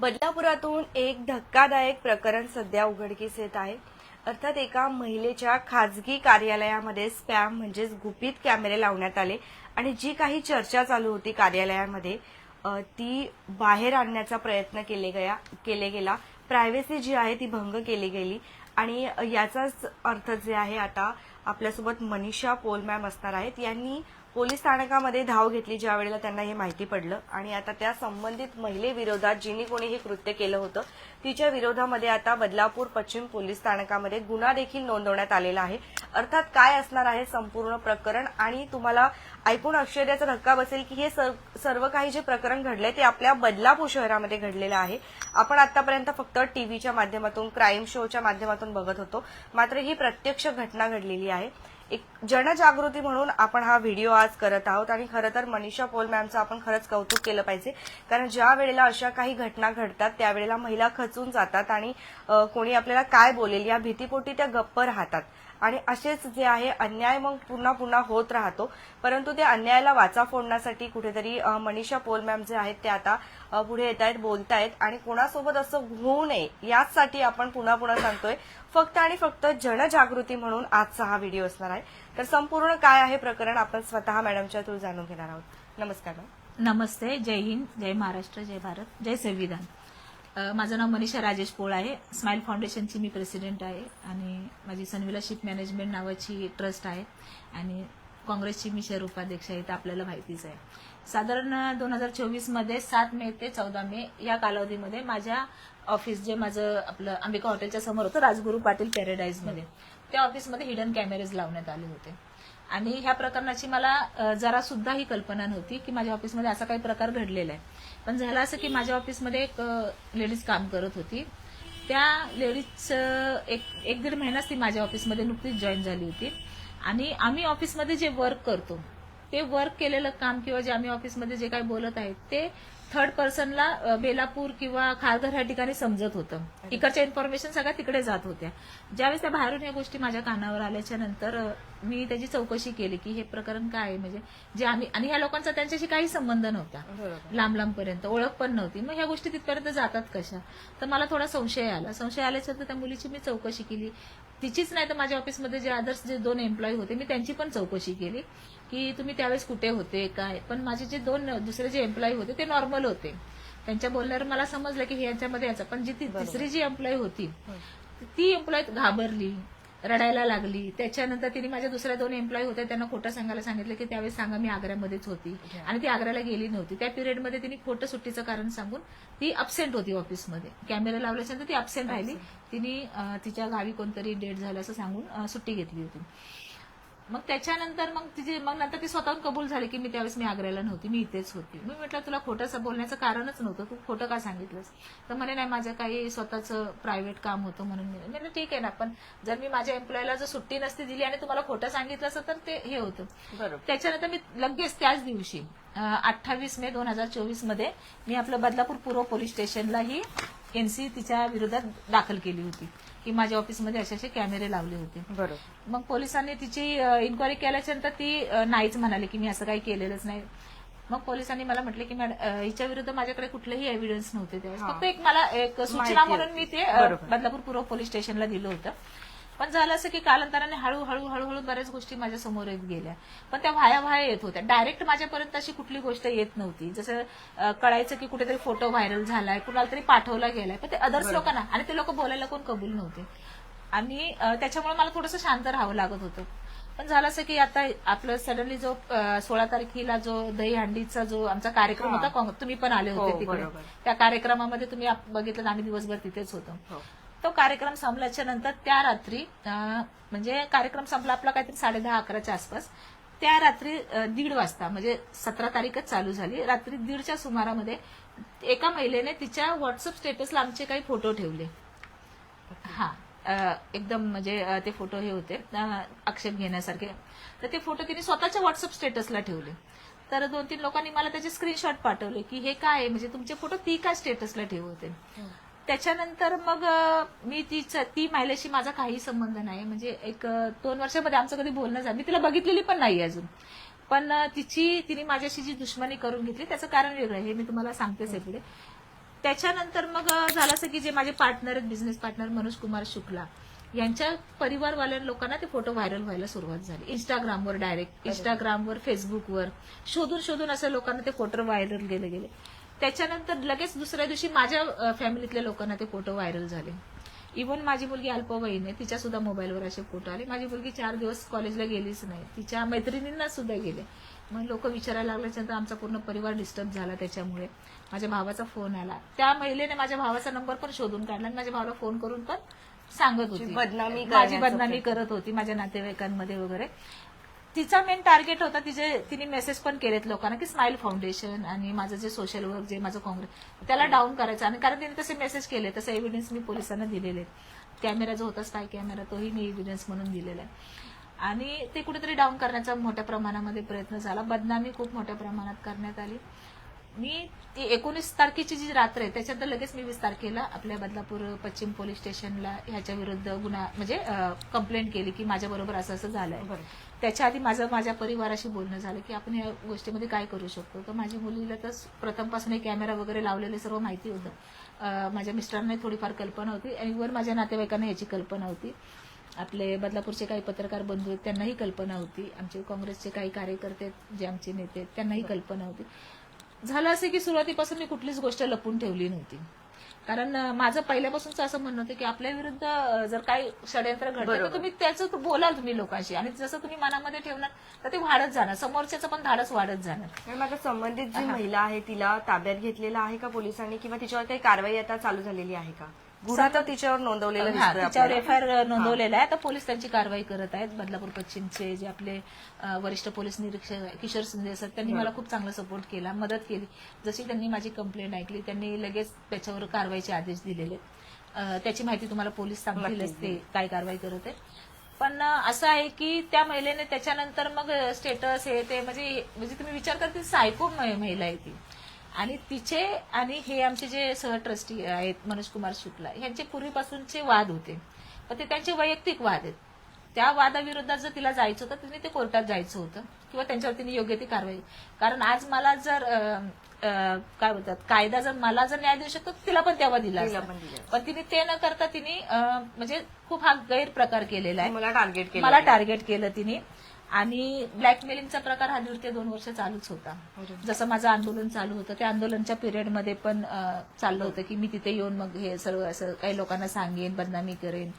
बदलापुरातून एक धक्कादायक प्रकरण सध्या उघडकीस येत आहे. अर्थात एका महिलेच्या खाजगी कार्यालयामध्ये स्पॅम म्हणजेच गुपित कॅमेरे लावण्यात आले आणि जी काही चर्चा चालू होती कार्यालयामध्ये ती बाहेर आणण्याचा प्रयत्न केले गया केले गेला. प्रायव्हसी जी आहे ती भंग केली गेली आणि याचाच अर्थ जे आहे आता आपल्यासोबत मनीषा पोल मॅम असणार आहेत. यांनी पोलीस स्थानकामध्ये धाव घेतली ज्या वेळेला त्यांना हे माहिती पडलं. आणि आता त्या संबंधित महिलेविरोधात जिने कोणी हे कृत्य केलं होतं तिच्या विरोधामध्ये आता बदलापूर पश्चिम पोलीस स्थानकामध्ये गुन्हा देखील नोंदवण्यात आलेला आहे. अर्थात काय असणार आहे संपूर्ण प्रकरण? आणि तुम्हाला ऐकून आश्चर्याचा धक्का बसेल की हे सर- सर्व काही जे प्रकरण घडलंय ते आपल्या बदलापूर शहरामध्ये घडलेलं आहे. आपण आतापर्यंत फक्त टीव्हीच्या माध्यमातून क्राईम शोच्या माध्यमातून बघत होतो. मात्र ही प्रत्यक्ष घटना घडलेली आहे. एक जनजागृती म्हणून आपण हा व्हिडिओ आज करत आहोत आणि खरं तर मनीषा पोल मॅमचं आपण खरंच कौतुक केलं पाहिजे. कारण ज्या वेळेला अशा काही घटना घडतात त्यावेळेला महिला खचून जातात आणि कोणी आपल्याला काय बोलेल या भीतीपोटी त्या गप्प राहतात. आणि असेच जे आहे अन्याय मग पुन्हा पुन्हा होत राहतो. परंतु त्या अन्यायाला वाचा फोडण्यासाठी कुठेतरी मनीषा पोल मॅम जे आहेत ते आता पुढे येत आहेत बोलतायत. आणि कोणासोबत असं होऊ नये याचसाठी आपण पुन्हा पुन्हा सांगतोय. फक्त आणि फक्त जनजागृती म्हणून आजचा हा व्हिडिओ असणार आहे. तर संपूर्ण काय आहे प्रकरण आपण स्वतः मॅडमच्या थ्रू जाणून घेणार आहोत. नमस्कार मॅम. नमस्ते. जय हिंद जय महाराष्ट्र जय भारत जय संविधान. माझं नाव मनीषा राजेश पोळ आहे. स्माईल फाउंडेशनची मी प्रेसिडेंट आहे आणि माझी सनविला शिप मॅनेजमेंट नावाची ट्रस्ट आहे आणि काँग्रेसची मी शहर उपाध्यक्ष आहे. तर आपल्याला माहितीच आहे. साधारण दोन हजार चोवीसमध्ये सात मे ते चौदा मे या कालावधीमध्ये माझ्या ऑफिस जे माझं आपलं अंबिका हॉटेलच्या समोर होतं राजगुरू पाटील पॅरेडाईजमध्ये. त्या ऑफिसमध्ये हिडन कॅमेरेज लावण्यात आले होते. आणि ह्या प्रकरणाची मला जरा सुद्धा ही कल्पना नव्हती की माझ्या ऑफिसमध्ये असा काही प्रकार घडलेला आहे. पण झालं असं की माझ्या ऑफिसमध्ये एक लेडीज काम करत होती. त्या लेडीज एक एक दीड महिनाच ती माझ्या ऑफिसमध्ये नुकतीच जॉईन झाली होती. आणि आम्ही ऑफिसमध्ये जे वर्क करतो ते वर्क केलेलं काम किंवा जे आम्ही ऑफिसमध्ये जे काही बोलत आहेत ते थर्ड पर्सनला बेलापूर किंवा खारघर ह्या ठिकाणी समजत होतं. इकडच्या इन्फॉर्मेशन सगळ्या तिकडे जात होत्या. ज्यावेळेस त्या बाहेरून या गोष्टी माझ्या कानावर आल्याच्यानंतर मी त्याची चौकशी केली की हे प्रकरण काय आहे? म्हणजे जे आम्ही आणि ह्या लोकांचा त्यांच्याशी काही संबंध नव्हता. बरोबर. लांब लांबपर्यंत ओळख पण नव्हती. मग ह्या गोष्टी तिथपर्यंत जातात कशा? तर मला थोडा संशय आला. संशय आल्याच्यानंतर त्या मुलीची मी चौकशी केली. तिचीच नाही तर माझ्या ऑफिसमध्ये जे अदर्स जे दोन एम्प्लॉई होते मी त्यांची पण चौकशी केली. की तुम्ही त्यावेळेस कुठे होते काय? पण माझे जे दोन दुसरे जे एम्प्लॉई होते ते नॉर्मल होते. त्यांच्या बोलण्यावर मला समजलं की हे यांच्यामध्ये याचं. पण जी ती तिसरी जी एम्प्लॉई होती ती एम्प्लॉई घाबरली रडायला लागली. त्याच्यानंतर तिने माझ्या दुसऱ्या दोन एम्प्लॉई होत्या त्यांना खोटं सांगायला सांगितलं की त्यावेळेस सांगा मी आग्र्यामध्येच होती. आणि ती आग्र्याला गेली नव्हती. त्या पिरियडमध्ये तिने खोटं सुट्टीचं कारण सांगून ती अबसेंट होती ऑफिसमध्ये कॅमेरा लावल्याच्यानंतर ती अबसेंट राहिली. तिने तिच्या गावी कोणतरी डेट झालं असं सांगून सुट्टी घेतली होती. मग त्याच्यानंतर मग तिची मग नंतर ती स्वतःहून कबूल झाली की मी त्यावेळेस मी आग्र्याला नव्हती मी इथेच होती. मी म्हटलं तुला खोटं बोलण्याचं कारणच नव्हतं तू खोटं का सांगितलंस? तर म्हणे नाही माझं काही स्वतःचं प्रायव्हेट काम होतं म्हणून मी म्हणलं ठीक आहे ना पण जर मी माझ्या एम्प्लॉयला जर सुट्टी नसती दिली आणि तुम्हाला खोटं सांगितलं असतं तर ते हे होतं. बरोबर. त्याच्यानंतर मी लगेच त्याच दिवशी अठ्ठावीस मे दोन हजार चोवीसमध्ये मी आपलं बदलापूर पूर्व पोलीस स्टेशनला ही एनसी तिच्या विरोधात दाखल केली होती की माझ्या ऑफिसमध्ये असे असे कॅमेरे लावले होते बरोबर मग पोलिसांनी तिची इन्क्वायरी केल्याच्यानंतर ती नाहीच म्हणाली की मी असं काही केलेलंच नाही मग पोलिसांनी मला म्हटलं की मॅडम हिच्या विरुद्ध माझ्याकडे कुठलेही एव्हिडन्स नव्हते त्यावेळेस. फक्त एक मला एक सूचना म्हणून. मी ते. बदलापूर पूर्व पोलीस स्टेशनला दिलं होतं पण झालं असं की कालांतराने हळूहळू हळूहळू बऱ्याच गोष्टी माझ्यासमोर येत गेल्या. पण त्या व्हाया व्हाया येत होत्या. डायरेक्ट माझ्यापर्यंत अशी कुठली गोष्ट येत नव्हती. जसं कळायचं की कुठेतरी फोटो व्हायरल झालाय कुणाला तरी पाठवला गेलाय. पण ते अदर्स लोकांना आणि ते लोक बोलायला कोण कबूल नव्हते. आणि त्याच्यामुळे मला थोडंसं शांत राहावं लागत होतं. पण झालं असं की आता आपलं सडनली जो सोळा तारखेला जो दहीहंडीचा जो आमचा कार्यक्रम. होता तुम्ही पण आले होते हो, तिकडे. त्या कार्यक्रमामध्ये तुम्ही बघितलं आम्ही दिवसभर तिथेच होतो. हो. तो कार्यक्रम संपल्याच्या नंतर त्या रात्री म्हणजे कार्यक्रम संपला आपला काहीतरी साडे दहा अकराच्या आसपास. त्या रात्री दीड वाजता म्हणजे सतरा तारीखच चालू झाली. रात्री दीडच्या सुमारामध्ये एका महिलेने तिच्या व्हॉट्सअप स्टेटसला आमचे काही फोटो ठेवले. हा एकदम म्हणजे ते फोटो हे होते आक्षेप घेण्यासारखे. तर ते फोटो तिने स्वतःच्या व्हॉट्सअप स्टेटसला ठेवले. तर दोन तीन लोकांनी मला त्याचे स्क्रीनशॉट पाठवले की हे काय आहे? म्हणजे तुमचे फोटो ती का स्टेटसला ठेवते? त्याच्यानंतर मग मी तीच ती महिलेशी माझा काही संबंध नाही म्हणजे एक दोन वर्षामध्ये आमचं कधी बोलणं झालं. मी तिला बघितलेली पण नाही अजून. पण तिची तिने माझ्याशी जी दुश्मनी करून घेतली त्याचं कारण वेगळं आहे. हे मी तुम्हाला सांगतेच पुढे त्याच्यानंतर मग झालं असं की जे माझे पार्टनर आहेत बिझनेस पार्टनर मनोज कुमार शुक्ला यांच्या परिवारवाल्या लोकांना ते फोटो व्हायरल व्हायला सुरुवात झाली. इंस्टाग्रामवर डायरेक्ट इंस्टाग्रामवर फेसबुकवर शोधून शोधून असं लोकांना ते फोटो व्हायरल गेले गेले त्याच्यानंतर लगेच दुसऱ्या दिवशी माझ्या फॅमिलीतल्या लोकांना ते फोटो व्हायरल झाले. इव्हन माझी मुलगी अल्पवयीन आहे तिच्या सुद्धा मोबाईलवर असे फोटो आले. माझी मुलगी चार दिवस कॉलेजला गेलीच नाही. तिच्या मैत्रिणींना सुद्धा गेले. मग लोक विचारायला लागल्याच्यानंतर आमचा पूर्ण परिवार डिस्टर्ब झाला त्याच्यामुळे. माझ्या भावाचा फोन आला. त्या महिलेने माझ्या भावाचा नंबर पण शोधून काढला आणि माझ्या भावाला फोन करून पण सांगत होती. बदनामी माझी बदनामी करत होती माझ्या नातेवाईकांमध्ये वगैरे. तिचा मेन टार्गेट होता तिचे तिने मेसेज पण केलेत लोकांना की स्माईल फाउंडेशन आणि माझं जे सोशल वर्क जे माझं काँग्रेस त्याला डाऊन करायचं. आणि कारण तिने तसे मेसेज केले तसे एव्हिडन्स मी पोलिसांना दिलेले. आहेत कॅमेरा जो होता स्पाय कॅमेरा तोही मी एव्हिडन्स म्हणून दिलेला आहे. आणि ते कुठेतरी डाऊन करण्याचा मोठ्या प्रमाणामध्ये प्रयत्न झाला. बदनामी खूप मोठ्या प्रमाणात करण्यात आली. मी ती एकोणीस तारखेची जी रात्र आहे त्याच्यानंतर लगेच मी वीस तारखेला आपल्या बदलापूर पश्चिम पोलीस स्टेशनला ह्याच्या विरुद्ध गुन्हा म्हणजे कंप्लेंट केली की माझ्या बरोबर असं असं झालंय. त्याच्या आधी माझं माझ्या परिवाराशी बोलणं झालं की आपण या गोष्टीमध्ये काय करू शकतो? तर माझी मुलीला तर प्रथमपासून कॅमेरा वगैरे लावलेले सर्व माहिती होतं. माझ्या मिस्टरांना थोडीफार कल्पना होती आणि वर माझ्या नातेवाईकांना याची कल्पना होती. आपले बदलापूरचे काही पत्रकार बंधू आहेत त्यांनाही कल्पना होती. आमचे काँग्रेसचे काही कार्यकर्ते जे आमचे नेते आहेत, त्यांनाही कल्पना होती. झालं असं की सुरुवातीपासून मी कुठलीच गोष्ट लपून ठेवली नव्हती. कारण माझं पहिल्यापासूनच असं म्हणणं होतं की आपल्या विरुद्ध जर काही षडयंत्र बरोबर. तर तुम्ही त्याचं तू बोलाल तुम्ही लोकांशी. आणि जसं तुम्ही मनामध्ये ठेवणार तर ते वाढत जाणार. समोरच्याचं पण धाडस वाढत जाणार. आता संबंधित जी महिला आहे तिला ताब्यात घेतलेला आहे का पोलिसांनी? किंवा तिच्यावर काही कारवाई आता चालू झालेली आहे का? गुन्हा तर तिच्यावर नोंदवलेला हा दिसतोय तिच्यावर आपल्याला. एफ आय आर नोंदवलेला आहे. आता पोलीस त्यांची कारवाई करत आहेत. बदलापूर पश्चिमचे जे आपले अ, वरिष्ठ पोलीस निरीक्षक किशोर शिंदे सर त्यांनी मला खूप चांगला सपोर्ट केला मदत केली. जशी त्यांनी माझी कंप्लेंट ऐकली त्यांनी लगेच त्याच्यावर कारवाईचे आदेश दिलेले. अ, त्याची माहिती तुम्हाला पोलीस सांगतीलच ते काय कारवाई करत आहे पण अ, असं आहे की त्या महिलेने त्याच्यानंतर मग स्टेटस हे ते म्हणजे म्हणजे तुम्ही विचार करता ती सायको महिला आहे ती. आणि तिचे आणि हे आमचे जे सह ट्रस्टी आहेत मनोज कुमार शुक्ला यांचे पूर्वीपासूनचे वाद होते. पण ते त्यांचे वैयक्तिक वाद आहेत. त्या वादाविरोधात जर तिला जायचं होतं तिने ते कोर्टात जायचं होतं किंवा त्यांच्यावर तिने योग्य ती कारवाई. कारण आज मला जर काय बोलतात कायदा जर मला जर न्याय देऊ शकतो तिला पण तेव्हा दिला. पण तिने ते न करता तिने म्हणजे खूप हा गैरप्रकार केलेला आहे. मला टार्गेट केलं मला टार्गेट केलं तिने. आणि ब्लॅकमेलिंगचा प्रकार हा दीड ते दोन वर्ष चालूच होता. जसं माझं आंदोलन चालू होतं त्या आंदोलनच्या पिरियडमध्ये पण चाललं होतं की मी तिथे येऊन मग हे सर्व असं काही लोकांना सांगेन बदनामी करेन.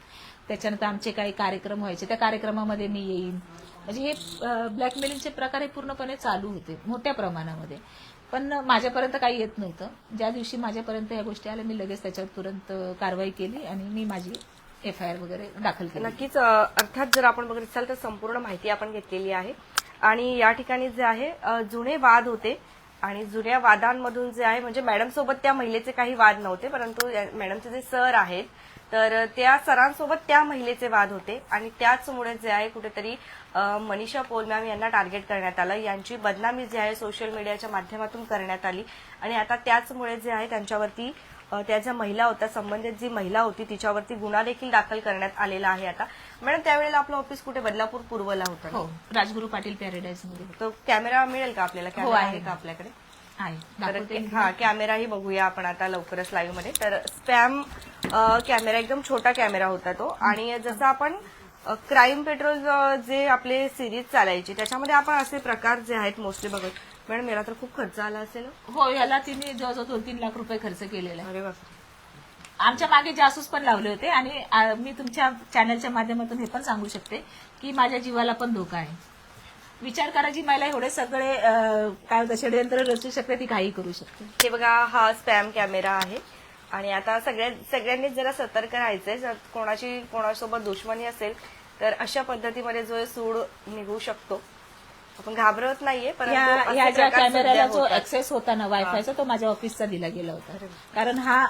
त्याच्यानंतर आमचे काही कार्यक्रम व्हायचे. त्या कार्यक्रमामध्ये मी येईन. म्हणजे हे ब्लॅकमेलिंगचे प्रकार हे पूर्णपणे चालू होते मोठ्या प्रमाणामध्ये. पण माझ्यापर्यंत काही येत नव्हतं. ज्या दिवशी माझ्यापर्यंत या गोष्टी आल्या मी लगेच त्याच्यावर तुरंत कारवाई केली आणि मी माझी एफ आय आर वगैरे दाखल केली. नक्कीच अर्थात जर आपण बघत असाल तर संपूर्ण माहिती आपण घेतलेली आहे. आणि या ठिकाणी जे आहे जुने वाद होते. आणि जुन्या वादांमधून जे आहे म्हणजे मॅडम सोबत त्या महिलेचे काही वाद नव्हते परंतु मॅडमचे जे सर आहेत तर त्या सरांसोबत त्या महिलेचे वाद होते. आणि त्याचमुळे जे आहे कुठेतरी मनीषा पोल मॅम यांना टार्गेट करण्यात आलं. यांची बदनामी जी आहे सोशल मीडियाच्या माध्यमातून करण्यात आली. आणि आता त्याचमुळे जे आहे त्यांच्यावरती त्या ज्या महिला होत्या संबंधित जी महिला होती तिच्यावरती गुन्हा देखील दाखल करण्यात आलेला आहे आता. मॅडम त्यावेळेला आपलं ऑफिस कुठे? बदलापूर पूर्वला होतं ना? हो राजगुरू पाटील पॅराडाईजमध्ये तो कॅमेरा मिळेल का आपल्याला? कॅमेरा आहे. का आपल्याकडे? आहे. तर दाखवते मी. हा कॅमेराही बघूया आपण आता लवकरच लाईव्हमध्ये तर स्पॅम कॅमेरा एकदम छोटा कॅमेरा होता तो. आणि जसं आपण क्राईम पेट्रोल जे आपले सिरीज चालायची त्याच्यामध्ये आपण असे प्रकार जे आहेत मोस्टली बघत मॅडम याला तर खूप खर्च आला असेल. हो. हो याला तिने जवळजवळ दोन तीन लाख रुपये खर्च केलेला आहे अरे बापरे. आमच्या मागे जासूस पण लावले होते आणि आ, मी तुमच्या चॅनलच्या माध्यमातून हे पण सांगू शकते की माझ्या जीवाला पण धोका आहे. विचार करा जी महिला एवढे सगळे अ, काय होतं षडयंत्र रचू शकते ती काही करू शकते. हे बघा हा स्पॅम कॅमेरा आहे. आणि आता सगळ्या सगळ्यांनीच जरा सतर्क राहायचंय. जर कोणाची कोणासोबत दुश्मनी असेल तर अशा पद्धतीमध्ये जो सूड निघू शकतो. आपण घाबरत नाहीये परंतु या असे ज्या प्रकार सध्या कॅमेऱ्याला जो होतात. ऍक्सेस होता ना वायफायचा तो माझ्या ऑफिसचा दिला गेला होता. कारण हा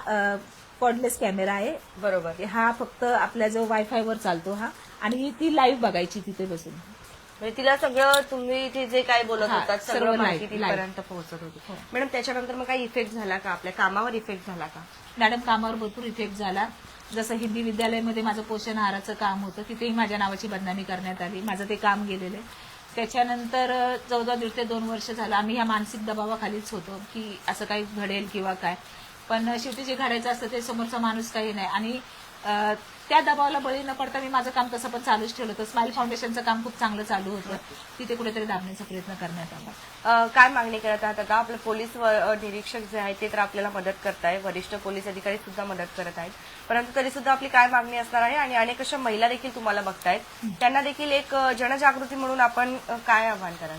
कॉर्डलेस कॅमेरा आहे. बरोबर. हा फक्त आपल्या जो वायफायवर चालतो हा. आणि ती लाईव्ह बघायची तिथे बसून. म्हणजे तिला सगळं तुम्ही इथे जे काय बोलत हा, होतात सर्व live, माहिती live. तिथपर्यंत पोहोचत होती. हो. मॅडम त्याच्यानंतर मग काही इफेक्ट झाला का? आपल्या कामावर इफेक्ट झाला का? मॅडम कामावर भरपूर इफेक्ट झाला. जसं हिंदी विद्यालयामध्ये माझं पोषण आहाराचं काम होतं तिथेही माझ्या नावाची बदनामी करण्यात आली. माझं ते काम गेलेलं आहे. त्याच्यानंतर चौदा दीड ते दोन वर्ष झालं आम्ही ह्या मानसिक दबावाखालीच होतो की असं काही घडेल किंवा काय. पण शेवटी जे घडायचं असतं ते समोरचा माणूस काही नाही. आणि त्या दबावाला बळी न पडता मी माझं काम तसं पण चालूच ठेवलं होतं. स्माईल फाउंडेशनचं काम खूप चांगलं चालू होतं. तिथे कुठेतरी दाबण्याचा प्रयत्न करण्यात आला. काय मागणी करत आहात आता? आपले पोलीस निरीक्षक जे आहेत ते तर आपल्याला मदत करत आहे वरिष्ठ पोलीस अधिकारी सुद्धा मदत करत आहेत. परंतु तरी सुद्धा आपली काय मागणी असणार आहे? आणि अनेक अशा महिला देखील तुम्हाला बघतायत. त्यांना देखील एक जनजागृती म्हणून आपण काय आव्हान कराल?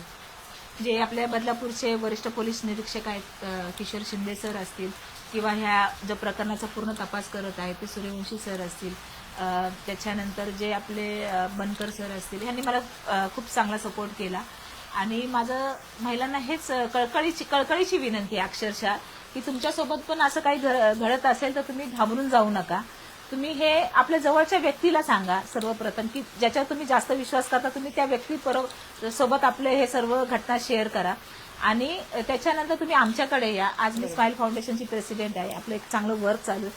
जे आपल्या बदलापूरचे वरिष्ठ पोलीस निरीक्षक आहेत किशोर शिंदे सर असतील किंवा ह्या जो प्रकरणाचा पूर्ण तपास करत आहे ते सूर्यवंशी सर असतील त्याच्यानंतर जे आपले बनकर सर असतील ह्यांनी मला खूप चांगला सपोर्ट केला. आणि माझं महिलांना हेच कळकळीची कळकळीची विनंती आहे अक्षरशः की तुमच्यासोबत पण असं काही घ- घडत असेल तर तुम्ही घाबरून जाऊ नका. तुम्ही हे आपल्या जवळच्या व्यक्तीला सांगा सर्वप्रथम की ज्याच्यावर तुम्ही जास्त विश्वास करता तुम्ही त्या व्यक्ती सोबत आपले हे सर्व घटना शेअर करा. आणि त्याच्यानंतर तुम्ही आमच्याकडे या. आज मी स्माईल फाउंडेशनची प्रेसिडेंट आहे. आपलं एक चांगलं वर्क चालू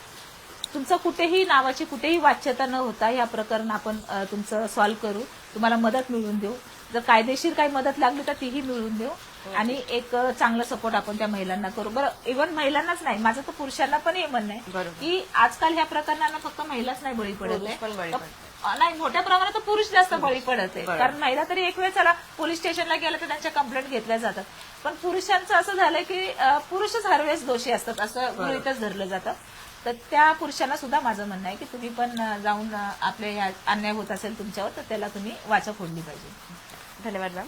तुमचं कुठेही नावाची कुठेही वाच्यता न होता या प्रकरण आपण तुमचं सॉल्व्ह करू. तुम्हाला मदत मिळवून देऊ. जर कायदेशीर काही मदत लागली तर तीही मिळवून देऊ. आणि एक चांगलं सपोर्ट आपण त्या महिलांना करू. बरं इव्हन महिलांनाच नाही. माझं तर पुरुषांना पण हे म्हणणं आहे. की आजकाल ह्या प्रकरणांना फक्त महिलाच नाही बळी पडत आहे. नाही मोठ्या प्रमाणात पुरुष जास्त बळी पडत आहे. कारण महिला तरी एक वेळ चला पोलीस स्टेशनला गेलं तर त्यांच्या कंप्लेंट घेतल्या जातात. पण पुरुषांचं असं झालंय की अ, पुरुषच हर वेळेस दोषी असतात असं गृहीतच धरलं जातं. तर त्या पुरुषांना सुद्धा माझं म्हणणं आहे की तुम्ही पण अ, जाऊन अ, आपले ह्या अन्याय होत असेल तुमच्यावर तर त्याला तुम्ही वाचा फोडली पाहिजे. धन्यवाद मॅम.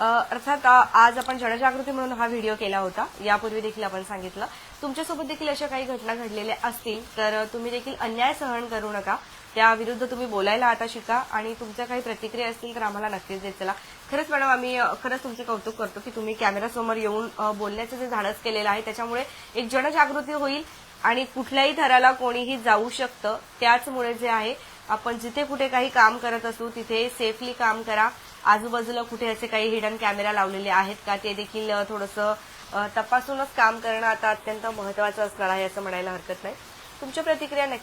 अ, अर्थात अ, आज आपण जनजागृती म्हणून हा व्हिडिओ केला होता. यापूर्वी देखील आपण सांगितलं. तुमच्यासोबत देखील अशा काही घटना घडलेल्या असतील तर तुम्ही देखील अन्याय सहन करू नका. त्याविरुद्ध तुम्ही बोलायला आता शिका आणि तुमच्या काही प्रतिक्रिया असतील तर आम्हाला नक्कीच देत चला. खरंच मॅडम आम्ही खरंच तुमचे कौतुक करतो की तुम्ही कॅमेरासमोर येऊन बोलण्याचं जे धाडस केलेलं आहे त्याच्यामुळे एक जनजागृती होईल आणि कुठल्याही थराला कोणीही जाऊ शकतं. त्याचमुळे जे आहे आपण जिथे कुठे काही काम करत असू तिथे सेफली काम करा. आजूबाजूला कुठे असे काही हिडन कॅमेरा लावलेले आहेत का ते देखील थोडंसं तपासूनच काम करणं आता अत्यंत महत्वाचं असणार आहे असं म्हणायला हरकत नाही. तुमच्या प्रतिक्रिया नक्की